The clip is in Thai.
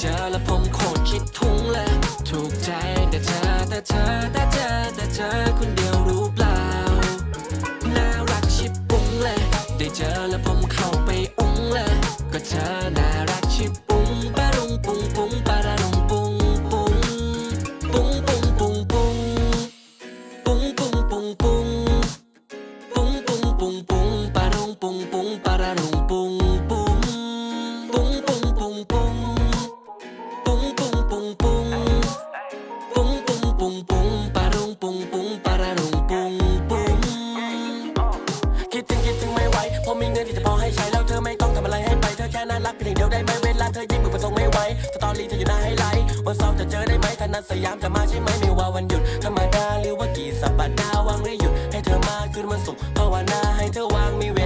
เจอแล้วผมโคตรคิดทุงเลย ถูกใจแต่เธอแต่เธอแต่เธอแต่เธอคนเดียวรู้เปล่า น่ารักชิบปุ้งเลย ได้เจอแล้วผมเข้าไปอุ้งเลย ก็เธอน่ารักชิบปุ้งปะรุงปุ้งปุ้งปะระรุงปุ้งปุ้งปุ้งปุ้งปุ้งปุ้งปุ้งปุ้งปุ้งปุ้งปุ้งปุ้งปุ้งปุ้งปะรุงปุ้งปุ้งปะระรุงปุ้ง และลุงปุ้งปุ้งคิดถึงคิดถึงไม่ไหวผมมีเงินที่จะพอให้ใช้แล้วเธอไม่ต้องทำอะไรให้ไปเธอแค่น่ารักเพียงเดียวได้ไหมเวลาเธอยิ้มมือประทงไม่ไหวสตอรีเธออยู่หน้าให้ไลท์วันเสาร์จะเจอได้ไหมถ้านัดสยามจะมาใช่ไหมไม่ว่าวันหยุดธรรมดาหรือว่ากี่สัปดาห์ว่างหรือหยุดให้เธอมาคืนวันศุกร์ภาวนาให้เธอวางมีเว